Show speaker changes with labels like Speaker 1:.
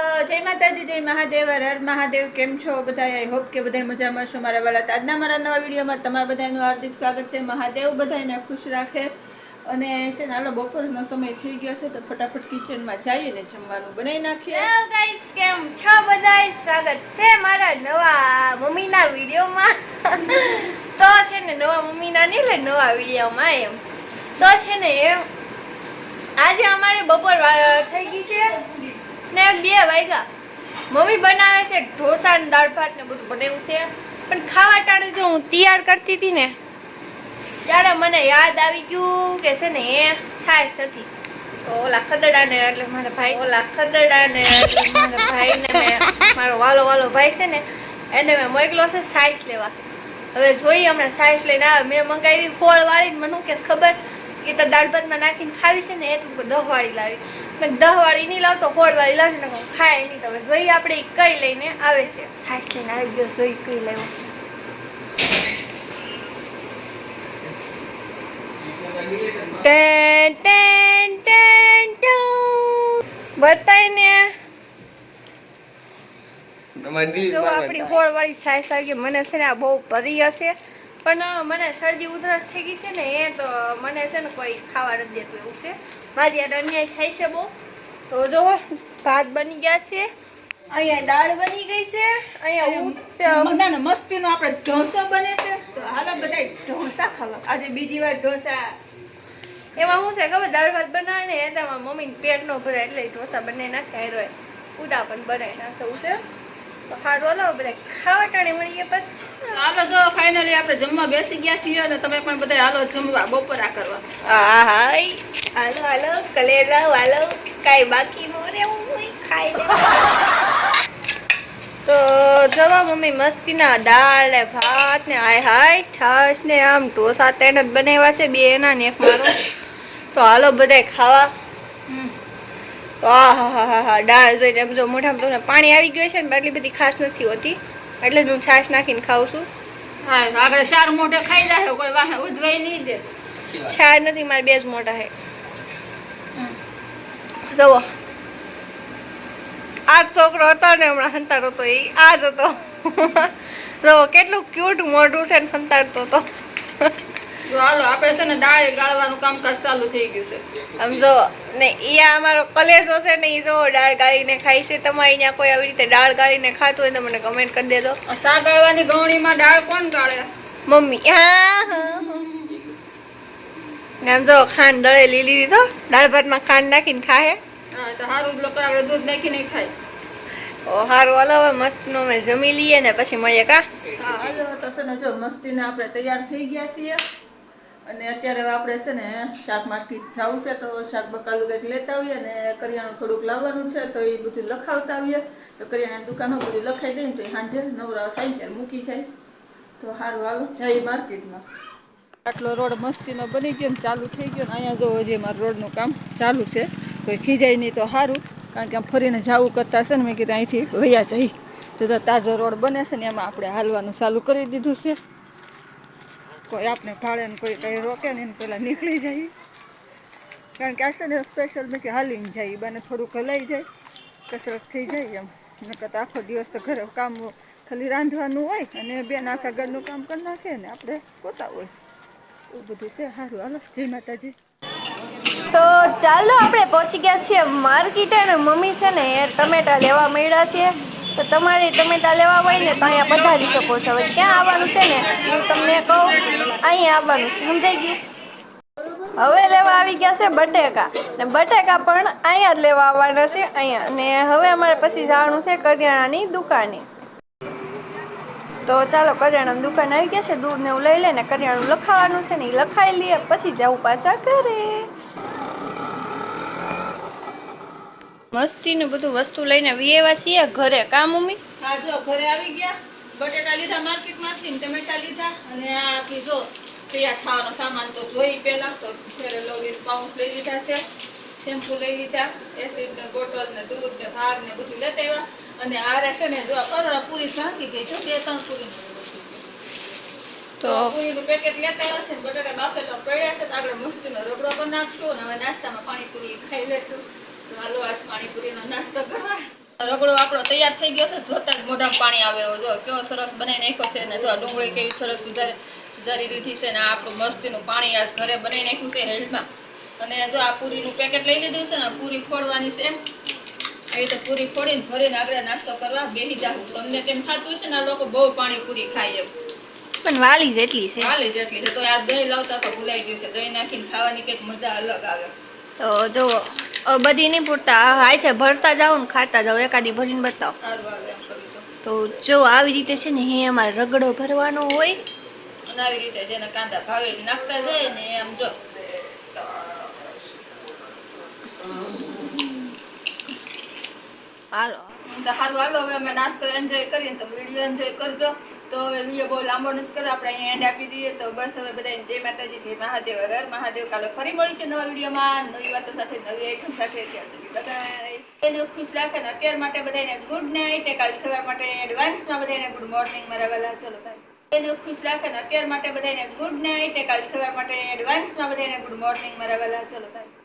Speaker 1: જય માતાજી, જય મહાદેવ, હર મહાદેવ, કેમ છો બધા આઈ હોપ કે બધા મજામાં છો, મારા વાલા આજના મારા નવા વિડીયોમાં તમારા બધાનું હાર્દિક સ્વાગત છે, મહાદેવ બધાને ખુશ રાખે. અને છે ને, હાલો, બપોરનો સમય થઈ ગયો છે, તો ફટાફટ કિચનમાં જઈએ ને જમવાનું બનાવી નાખીએ.
Speaker 2: હેલો ગાઈસ કેમ છો બધાય? સ્વાગત છે મારા નવા મમ્મીના વિડીયોમાં. તો છે ને, નવા મમ્મીના નહીં, એટલે નવા વિડીયોમાં એમ. તો છે ને, આજે અમારે બપોર થઈ ગઈ છે. ને બે વાગ્યા. મમ્મી બનાવે છે ઢોસા ને દાળ ભાત ને બધું બનાવ્યું છે. પણ ખાવા ટાણે જો હું તૈયાર કરતી હતી ને, ત્યારે મને યાદ આવી ગયું કે છે ને એ છાશ નથી. તો ઓલા ખદડાને એટલે મારા ભાઈ, ઓલા ખદડાને એટલે મારા ભાઈને મેં, મારો વાલો વાલો ભાઈ છે ને, એને મેં મોકલો છે સાઈઝ લેવા. હવે જોઈએ હમણાં સાઈઝ લઈને આવે. મેં મંગાવી ફોળ વાળી મને કે ખબર કે તો દાળ ભાતમાં નાખીને ખાવી છે ને એ તું દહ વાળી લાવી. મેં દહ વાળી નહીં લાવતો હોળ વાળી લાવશે ને ખાય નહીં. તમે જોઈ આપણે કઈ લઈને આવે છે. સાઈઝ લઈને આવી ગયો જોઈ કઈ લેવો. છે. બતાય ને. જો આપણી હોળ વાળી આવી મને છે ને આ બહુ ભરી હશે. પણ મને શરદી ઉધરસ થઈ ગઈ છે ને એ તો મને છે ને કોઈ ખાવા નથી દેતું એવું છે. મારી યાર અન્યાય થાય છે બહુ. તો જો ભાત બની ગયા છે. અહીંયા દાળ બની ગઈ છે. અહીંયા
Speaker 1: મગનાનો મસ્તીનો આપણે ઢોસો બને છે. તો હાલો બધા ઢોસા ખાવા. આજે બીજી વાર ઢોસા.
Speaker 2: એમાં શું છે ખબર? દાળ ભાત બનાવે ને એમાં મમ્મીને પેટ નો ભરાય એટલે ઢોસા બંને નાખે હારો. ઉદા પણ બનાવી નાખે એવું છે. સારું હલો બધા ખાવા ટાણે મળીએ પછી.
Speaker 1: હાલો જો ફાઇનલી આપણે જમવા બેસી ગયા છીએ અને તમે પણ બધા હાલો જમવા બપોરા કરવા.
Speaker 2: આ હાય. હાલો હાલો કલેરા હાલો. કાંઈ બાકી ન રહેવું હોય ખાઈ તો જવા મમ્મી મસ્તીના દાળ ને ભાત ને હાય હાય છાશ ને આમ ઢોસા તેને જ બનાવ્યા છે બે એના ને એક મારો. તો હાલો બધાય ખાવા. આ હા હા હા હા દાળ જોઈને એમ જો મોઢામાં તમને પાણી આવી ગયું છે ને એટલી બધી ખાસ નથી હોતી. એટલે જ હું છાશ નાખીને ખાઉં છું.
Speaker 1: હા આગળ ચાર મોઢે ખાઈ જાય કોઈ વાહે ઉધવાઈ નહીં દે
Speaker 2: છાશ નથી મારે બે જ મોટા છે જવો આ છોકરો હતો ને હમણાં હંતાડતો હતો એ આ જ હતો. જવો કેટલું ક્યુટ મોઢું છે ને હંતાડતો હતો.
Speaker 1: હાલો આપણે છે ને દાળ ગાળવાનું કામકાજ ચાલુ થઈ ગયું છે.
Speaker 2: આમ જો ને એ અમારો કલેજો છે ને એ જો દાળ ગાળીને ખાય છે. તમારે અહીંયા કોઈ આવી રીતે દાળ ગાળીને ખાતું હોય તો મને કમેન્ટ કરી દેજો.
Speaker 1: શા ગાળવાની ગવણીમાં દાળ કોણ ગાળે?
Speaker 2: મમ્મી હા. ને આમ જો ખાંડ દળેલી લીધી છો દાળ ભાતમાં ખાંડ નાખીને ખાહે.
Speaker 1: હા તો સારું લોકો આપણે દૂધ નાખીને ખાય.
Speaker 2: ઓ સારું હાલો હવે મસ્તનું અમે જમી લઈએ ને પછી મળીએ કા?
Speaker 1: હા હાલો તો ને જો મસ્તીને આપણે તૈયાર થઈ ગયા છીએ. અને અત્યારે આપણે છે ને શાક માર્કેટ જવું છે તો શાક બકાલું કંઈક લેતા આવીએ અને કરિયાણું થોડુંક લાવવાનું છે તો એ બધું લખાવતા આવીએ. તો કરિયાણાની દુકાનો બધું લખાઈ દઈએ ને તો એ સાંજે નવરા થાય ત્યારે મૂકી જાય. તો સારું હાલો જઈએ માર્કેટમાં. આટલો રોડ મસ્તીનો બની ગયો ને ચાલુ થઈ ગયો ને અહીંયા જો હજી મારું રોડનું કામ ચાલુ છે. કોઈ ખીજાય નહીં તો સારું કારણ કે આમ ફરીને જવું કરતા છે ને મેં કીધું અહીંથી વયા જઈ. તો તાજો રોડ બને છે ને એમાં આપણે હાલવાનું ચાલુ કરી દીધું છે. કોઈ આપણે ભાડે ને કોઈ કંઈ રોકે ને એને પહેલાં નીકળી જાય. કારણ કે આ છે ને સ્પેશિયલ મેં કે હાલીને જાય બને થોડુંક હલાઈ જાય, કસરત થઈ જાય એમ. નકર તો આખો દિવસ તો ઘરે કામ ખાલી રાંધવાનું હોય અને બેન આખા ઘરનું કામ કરી નાખે ને આપણે પોતા હોય. એવું બધું છે. સારું હાલો. જય માતાજી.
Speaker 2: તો ચાલો આપણે પહોંચી ગયા છીએ માર્કેટે અને મમ્મી છે ને એ ટમેટા લેવા મળ્યા છે. તો તમારે ટમેટા લેવા હોય ને તો અહીંયા પધારી શકો છો. હવે ક્યાં આવવાનું છે ને? હું તમને કહું, અહીંયા આવવાનું સમજાઈ ગયું? હવે લેવા આવી ગયા છે બટેકા. ને બટેકા પણ અહીંયા જ લેવા આવવાના છે અહીંયા. ને હવે અમારે પછી જવાનું છે કરિયાણાની દુકાને. તો ચાલો, કરિયાણાની દુકાન આવી ગયા છે. દૂધ ને એવું લઈ લે ને કરિયાણું લખાવાનું છે ને એ લખાઈ લઈએ પછી જવું પાછા ઘરે. મસ્તી ને બધું વસ્તુ લઈને વિયેવા છીએ ઘરે કા મમ્મી?
Speaker 1: હા જો ઘરે આવી ગયા. બટેટા લીધા માર્કેટમાંથી માંથી ટમેટા લીધા અને આ જો તૈયાર થવાનો સામાન તો જોઈ પેલા તો ફેરે લોવી પાઉન્સ લઈ લીધા છે શેમ્પુ લઈ લીધા એસિડ ને બોટલ ને દૂધ ને ભાગ ને બધું લેતા આવ્યા. અને આ રહેશે ને જો કરોડા પૂરી ભાંગી ગઈ છો બે ત્રણ પૂરી
Speaker 2: તો
Speaker 1: પૂરીનું પેકેટ લેતા આવ્યા છે બટાટા બાફેલા પડ્યા છે તો આગળ મસ્તીનો રગડો પણ નાખશું અને હવે નાસ્તામાં પાણીપુરી ખાઈ લેશું. હાલો આજ પાણીપુરીનો નાસ્તો કરવા. રગડો આપણો તૈયાર થઈ ગયો છે જોતા જ મોઢામાં પાણી આવે એવો. જો કેવો સરસ બનાવી નાખ્યો છે ને જો ડુંગળી કેવી સરસ સુધારે સુધારી દીધી છે ને આપણું મસ્તીનું પાણી આજ ઘરે બનાવી નાખ્યું છે હેલમાં. અને જો આ પૂરીનું પેકેટ લઈ લીધું છે ને પૂરી ફોડવાની છે. એવી રીતે પૂરી ફોડીને ભરીને આગળ નાસ્તો કરવા બેસી જાઉં તમને તેમ થતું છે ને આ લોકો બહુ પાણી પૂરી ખાય એમ.
Speaker 2: પણ વાલી જેટલી છે.
Speaker 1: વાલી જેટલી છે. તો આ દહીં લાવતા તો ભૂલાઈ ગયું છે. દહીં નાખીને ખાવાની કંઈક મજા અલગ આવે.
Speaker 2: તો જો બધી નહીં પૂરતા હાથે ભરતા જાઓ ને ખાતા જાઓ એકાદી ભરીને બતાવો.
Speaker 1: તો.
Speaker 2: જો આવી રીતે છે ને એ અમારે રગડો ભરવાનો હોય.
Speaker 1: અને આવી રીતે જેને કાંદા ભાવે નાખતા જાય ને એમ જો.
Speaker 2: હાલો.
Speaker 1: તો સારું હાલો હવે અમે નાસ્તો એન્જોય કરીએ તો વીડિયો એન્જોય કરજો. તો વીડિયો બહુ લાંબો નથી કરો આપણે અહીંયા એન્ડ આપી દઈએ. તો બસ હવે બધાને જય માતાજી, જય મહાદેવ. હર મહાદેવ. કાલે ફરી મળીશું નવા વિડીયોમાં. નવી વાતો સાથે, નવી આઈટમ સાથે. ત્યાં સુધી બધા ખુશ રાખે ને અત્યાર માટે બધાને ગુડ નાઇટ કાલ સવાર માટે એડવાન્સમાં બધાને ગુડ મોર્નિંગ મારા વહેલા ચલો બાય ખુશ રાખે ને અત્યાર માટે બધાને ગુડ નાઇટ કાલ સવાર માટે એડવાન્સમાં બધાને ગુડ મોર્નિંગ મારા વહેલા ચલો બાય